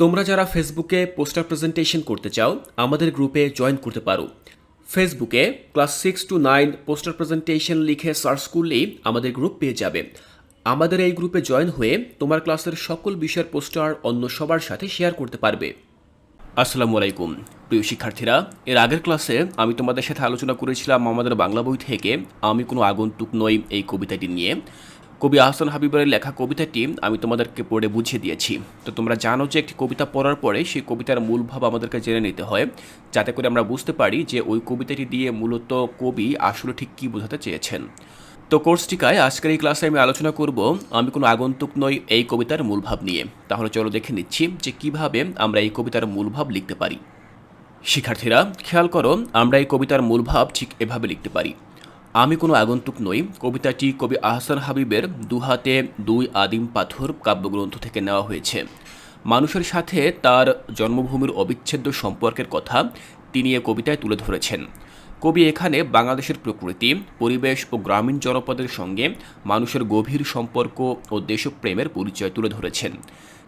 তোমরা যারা ফেসবুকে পোস্টার প্রেজেন্টেশন করতে চাও, আমাদের গ্রুপে জয়েন করতে পারো। ফেসবুকে class six to nine poster presentation লিখে সার্চ করলেই আমাদের গ্রুপ পেয়ে যাবে। আমাদের এই গ্রুপে জয়েন হয়ে তোমার ক্লাসের সকল বিষয়ের পোস্টার অন্য সবার সাথে শেয়ার করতে পারবে। আসসালামু আলাইকুম। প্রিয় শিক্ষার্থীরা, এর আগের ক্লাসে আমি তোমাদের সাথে আলোচনা করেছিলাম আমাদের বাংলা বই থেকে, আমি কোনো আগন্তুক নই এই কবিতাটি নিয়ে। কবি আহসান হাবিবের লেখা কবিতাটি আমি তোমাদেরকে পড়ে বুঝিয়ে দিয়েছি। তো তোমরা জানো যে একটি কবিতা পড়ার পরে সেই কবিতার মূল ভাব আমাদেরকে জেনে নিতে হয়, যাতে করে আমরা বুঝতে পারি যে ওই কবিতাটি দিয়ে মূলত কবি আসলে ঠিক কী বোঝাতে চেয়েছেন। তো কোর্স টিকায় আজকের এই ক্লাসে আমি আলোচনা করব, আমি কোনো আগন্তুক নই এই কবিতার মূলভাব নিয়ে। তাহলে চলো দেখে নিচ্ছি যে কীভাবে আমরা এই কবিতার মূলভাব লিখতে পারি। শিক্ষার্থীরা, খেয়াল করো, আমরা এই কবিতার মূলভাব ঠিক এভাবে লিখতে পারি। আমি কোনো আগন্তুক নই। কবিতাটি কবি আহসান হাবিবের দুহাতে দুই আদিম পাথর কাব্যগ্রন্থ থেকে নেওয়া হয়েছে। মানুষের সাথে তার জন্মভূমির অবিচ্ছেদ্য সম্পর্কের কথা তিনি এ কবিতায় তুলে ধরেছেন। কবি এখানে বাংলাদেশের প্রকৃতি, পরিবেশ ও গ্রামীণ জনপদের সঙ্গে মানুষের গভীর সম্পর্ক ও দেশপ্রেমের পরিচয় তুলে ধরেছেন।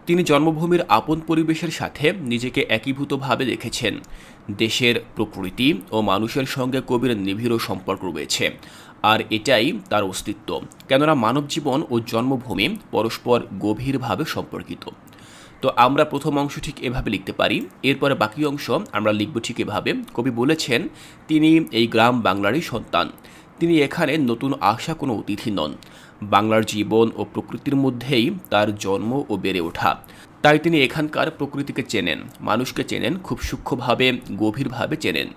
তিনি জন্মভূমির আপন পরিবেশের সাথে নিজেকে একীভূতভাবে দেখেছেন। দেশের প্রকৃতি ও মানুষের সঙ্গে কবির নিবিড় সম্পর্ক রয়েছে, আর এটাই তার অস্তিত্ব। কেননা মানব জীবন ও জন্মভূমি পরস্পর গভীরভাবে সম্পর্কিত। তো আমরা প্রথম অংশ ঠিক এভাবে লিখতে পারি, এরপরে বাকি অংশ আমরা লিখব ঠিক এভাবে। কবি বলেছেন, তিনি এই গ্রাম বাংলারই সন্তান। তিনি এখানে নতুন আসা কোনো অতিথি নন। বাংলার জীবন ও প্রকৃতির মধ্যেই তার জন্ম ও বেড়ে ওঠা। তাই তিনি এখানকার প্রকৃতিকে চেনেন, মানুষকে চেনেন, খুব সূক্ষ্মভাবে, গভীরভাবে চেনেন।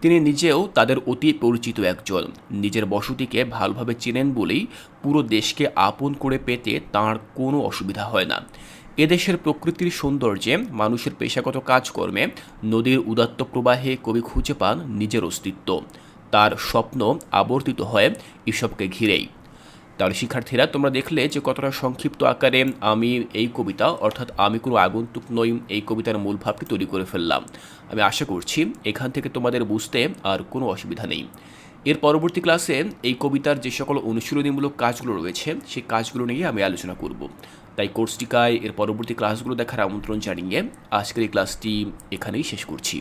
তিনি নিজেও তাদের অতি পরিচিত একজন। নিজের বসতিকে ভালোভাবে চেনেন বলেই পুরো দেশকে আপন করে পেতে তার কোনো অসুবিধা হয় না। এদেশের প্রকৃতির সৌন্দর্যে মানুষের পেশাগত কাজকর্মে নদীর উদাত্ত প্রবাহে কবি খুঁজে পান নিজের অস্তিত্ব। তার স্বপ্ন আবর্তিত হয় এসবকে ঘিরেই। তাহলে শিক্ষার্থীরা, তোমরা দেখলে যে কতটা সংক্ষিপ্ত আকারে আমি এই কবিতা, অর্থাৎ আমি কোনো আগন্তুক নই, এই কবিতার মূল ভাবটি তৈরি করে ফেললাম। আমি আশা করছি এখান থেকে তোমাদের বুঝতে আর কোনো অসুবিধা নেই। এর পরবর্তী ক্লাসে এই কবিতার যে সকল অনুশীলনীমূলক কাজগুলো রয়েছে, সেই কাজগুলো নিয়ে আমি আলোচনা করব। তাই কোর্সটিকায় এর পরবর্তী ক্লাসগুলো দেখার আমন্ত্রণ জানিয়ে আজকের এই ক্লাসটি এখানেই শেষ করছি।